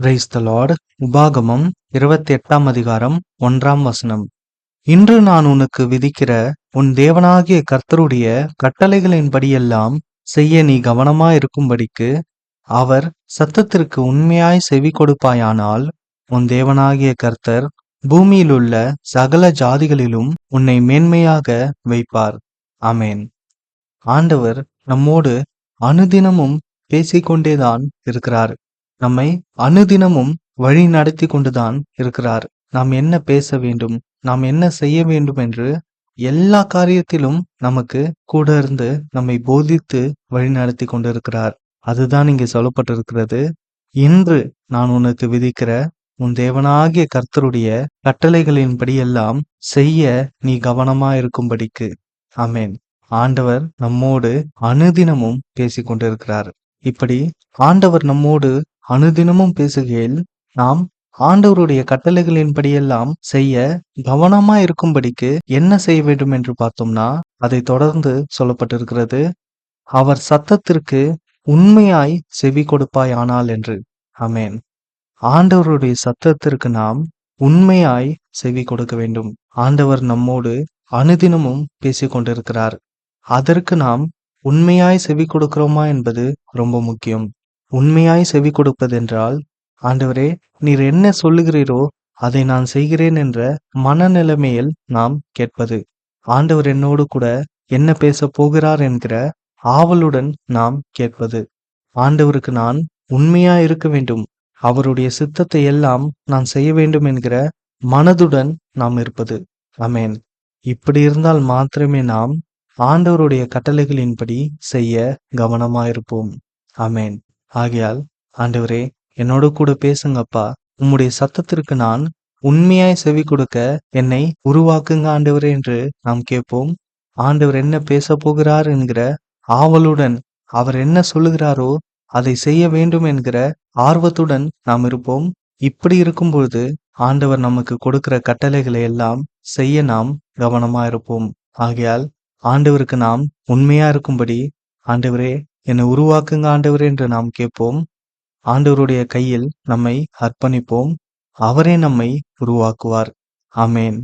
Praise the Lord உபாகமம் இருபத்தி எட்டாம் அதிகாரம் ஒன்றாம் வசனம். இன்று நான் உனக்கு விதிக்கிற உன் தேவனாகிய கர்த்தருடைய கட்டளைகளின்படியெல்லாம் செய்ய நீ கவனமாயிருக்கும்படிக்கு அவர் சத்தத்திற்கு உண்மையாய் செவி கொடுப்பாயானால் உன் தேவனாகிய கர்த்தர் பூமியிலுள்ள சகல ஜாதிகளிலும் உன்னை மேன்மையாக வைப்பார். அமேன் ஆண்டவர் நம்மோடு அனுதினமும் பேசிக்கொண்டேதான் இருக்கிறார். நம்மை அனுதினமும் வழி நடத்தி கொண்டுதான் இருக்கிறார். நாம் என்ன பேச வேண்டும் நாம் என்ன செய்ய வேண்டும் என்று எல்லா காரியத்திலும் நமக்கு கூட இருந்து நம்மை போதித்து வழி நடத்தி கொண்டிருக்கிறார். அதுதான் இங்கே சொல்லப்பட்டிருக்கிறது. இன்று நான் உனக்கு விதிக்கிற உன் தேவனாகிய கர்த்தருடைய கட்டளைகளின்படியெல்லாம் செய்ய நீ கவனமா இருக்கும்படிக்கு. அமேன் ஆண்டவர் நம்மோடு அனுதினமும் பேசிக் கொண்டிருக்கிறார். இப்படி ஆண்டவர் நம்மோடு அனுதினமும் பேசுகையில் நாம் ஆண்டவருடைய கட்டளைகளின்படியெல்லாம் செய்ய கவனமா இருக்கும்படிக்கு என்ன செய்ய வேண்டும் என்று பார்த்தோம்னா அதை தொடர்ந்து சொல்லப்பட்டிருக்கிறது. அவர் சத்தத்திற்கு உண்மையாய் செவி கொடுப்பாயானால் என்று. அமேன் ஆண்டவருடைய சத்தத்திற்கு நாம் உண்மையாய் செவி கொடுக்க வேண்டும். ஆண்டவர் நம்மோடு அனுதினமும் பேசிக் கொண்டிருக்கிறார் அதற்கு நாம் உண்மையாய் செவி கொடுக்கிறோமா என்பது ரொம்ப முக்கியம். உண்மையாய் செவி கொடுப்பதென்றால் ஆண்டவரே நீர் என்ன சொல்லுகிறீரோ அதை நான் செய்கிறேன் என்ற மனநிலைமையில் நாம் கேட்பது. ஆண்டவர் என்னோடு கூட என்ன பேச போகிறார் என்கிற ஆவலுடன் நாம் கேட்பது. ஆண்டவருக்கு நான் உண்மையா இருக்க வேண்டும். அவருடைய சித்தத்தை எல்லாம் நான் செய்ய வேண்டும் என்கிற மனதுடன் நாம் இருப்பது. அமேன் இப்படி இருந்தால் மாத்திரமே நாம் ஆண்டவருடைய கட்டளைகளின்படி செய்ய கவனமாயிருப்போம். அமேன் ஆகையால் ஆண்டவரே என்னோட கூட பேசுங்கப்பா. உம்முடைய சத்தத்திற்கு நான் உண்மையாய் செவி கொடுக்க என்னை உருவாக்குங்க ஆண்டவரே என்று நாம் கேட்போம். ஆண்டவர் என்ன பேச போகிறார் என்கிற ஆவலுடன் அவர் என்ன சொல்லுகிறாரோ அதை செய்ய வேண்டும் என்கிற ஆர்வத்துடன் நாம் இருப்போம். இப்படி இருக்கும்பொழுது ஆண்டவர் நமக்கு கொடுக்கிற கட்டளைகளை எல்லாம் செய்ய நாம் கவனமா இருப்போம். ஆகையால் ஆண்டவருக்கு நாம் உண்மையா இருக்கும்படி ஆண்டவரே என்னை உருவாக்குங்க ஆண்டவரே என்று நாம் கேட்போம். ஆண்டவருடைய கையில் நம்மை அர்ப்பணிப்போம். அவரே நம்மை உருவாக்குவார். அமேன்